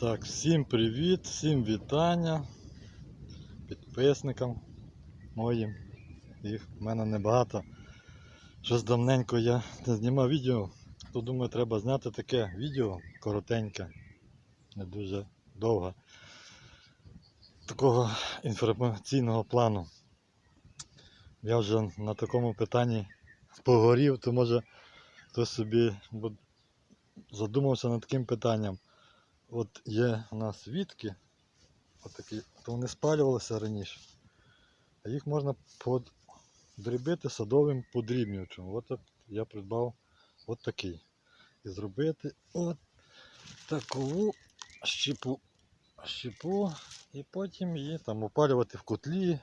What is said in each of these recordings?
Так, всім привіт, всім вітання підписникам моїм. Їх в мене небагато. Щось давненько я не знімав відео, то думаю, треба зняти таке відео коротеньке, не дуже довге. Такого інформаційного плану. Я вже на такому питанні погорів, то може хтось собі задумався над таким питанням. От є у нас вітки, отакі, то вони спалювалися раніше. А їх можна подрібити садовим подрібнювачем. От, я придбав от такий. І зробити от таку щепу. щепу і потім її там опалювати в котлі,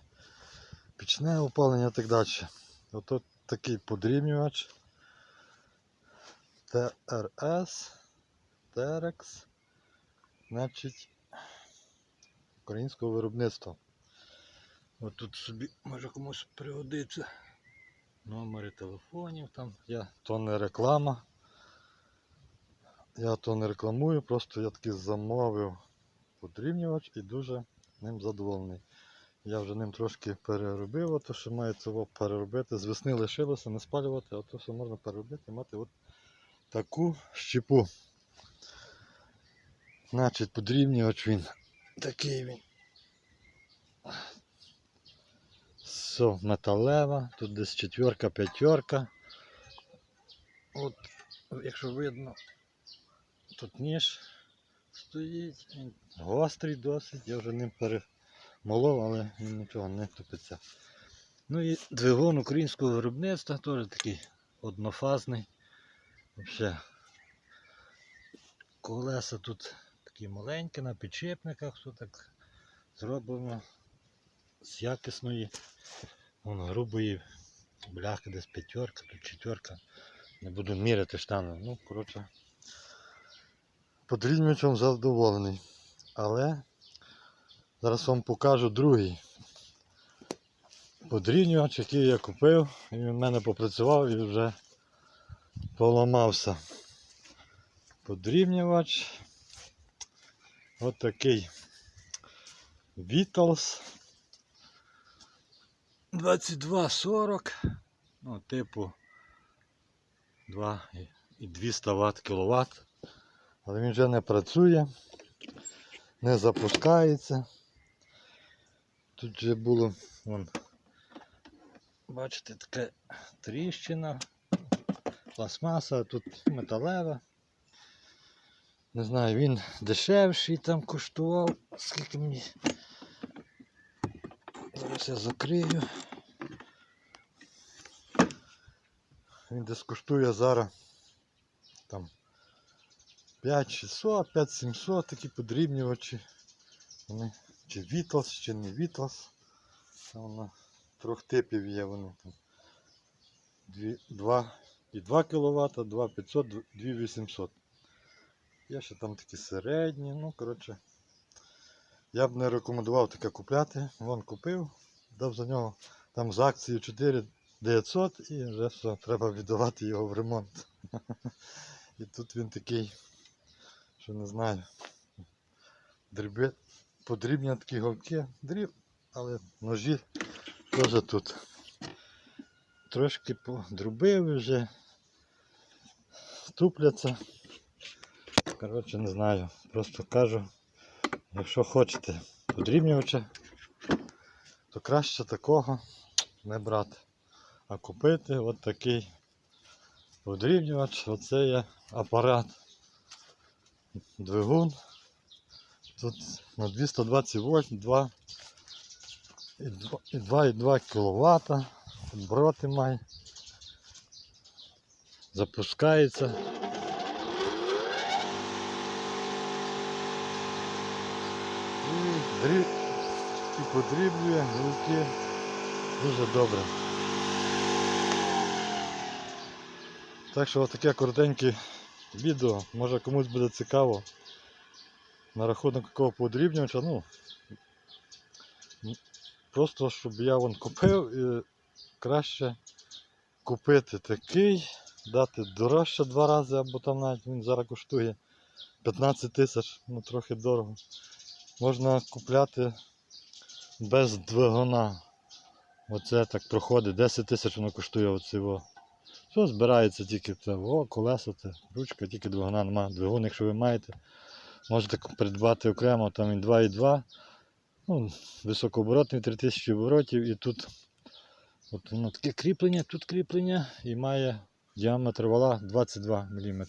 пічне опалення і так далі. От, от такий подрібнювач. ТРС, Терекс значить, українського виробництва. От тут собі може комусь пригодиться. Номери телефонів там. Я то не реклама. Я то не рекламую, просто я таки замовив подрівнювач і дуже ним задоволений. Я вже ним трошки переробив, а то що має цього переробити. З весни лишилося не спалювати, а то все можна переробити і мати от таку щепу. Значить, подрібнювач він. Такий він. Все, металева, тут десь четверка, п'ятерка. От, якщо видно, тут ніж стоїть, він гострий досить, я вже ним перемолов, але він нічого не тупиться. Ну і двигун українського виробництва теж такий однофазний. Взагалі. Колеса тут такі маленькі на підшипниках, все так зроблено з якісної, вон, грубої бляхи, десь п'ятерка, тут четверка. Не буду міряти штани. Ну, коротше, подрібнювачем задоволений. Але зараз вам покажу другий подрібнювач, який я купив. Він в мене попрацював і вже поламався. Подрібнювач. От такий Vitals 2240. Ну, типу 2 і- і 200 Вт кВт. Але він вже не працює, не запускається. Тут вже було, вон, бачите, така тріщина, пластмаса, тут металева. Не знаю, він дешевший там коштував. Скільки мені. Зараз я закрию. Він десь коштує зараз там 5600, 5700 такі подрібнювачі. Вони чи Вітлас, чи не Вітлас. Там воно трьох типів є вони там. 2 і 2 кВт, 2500, 2800. Є ще там такі середні, ну коротше. Я б не рекомендував таке купляти. Вон купив, дав за нього там з акції 4900 і вже все, треба віддавати його в ремонт. І тут він такий, що не знаю. Дрібе, подрібні такі голки, дріб, але ножі теж тут. Трошки подрубив вже, тупляться. Коротше, не знаю. Просто кажу, якщо хочете подрібнювача, то краще такого не брати. А купити от такий подрібнювач. Оце є апарат. Двигун. Тут на 220 вольт 2 і 2,2 кВт. Обороти має. Запускається. І, дріб... і подріблює гілки дуже добре. Так що таке коротеньке відео, може комусь буде цікаво на рахунок якого подрібнювача, ну просто щоб я вон купив і краще купити такий, дати дорожче два рази, або там навіть він зараз коштує 15 тисяч, ну трохи дорого. Можна купляти без двигуна. Оце так проходить. 10 тисяч воно коштує оцього. Все збирається тільки це, о, колеса, це, ручка, тільки двигуна немає. Двигун, якщо ви маєте, можете придбати окремо, там він 2,2. Ну, високооборотний 3000 оборотів і тут от воно таке кріплення, тут кріплення і має діаметр вала 22 мм.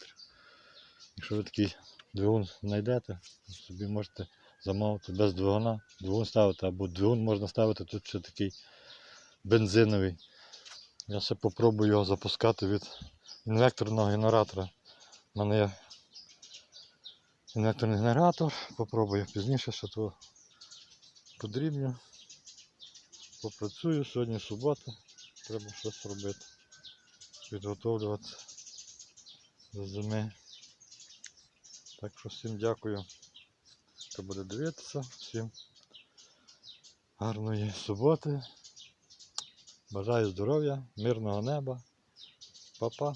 Якщо ви такий двигун знайдете, собі можете замовити без двигуна, двигун ставити, або двигун можна ставити тут ще такий бензиновий. Я ще попробую його запускати від інвекторного генератора. У мене є інвекторний генератор, попробую пізніше, що то подрібню. Попрацюю, сьогодні субота, треба щось робити. Підготовлюватися до зими. Так що всім дякую, хто буде дивитися. Всім гарної суботи. Бажаю здоров'я, мирного неба. Па-па.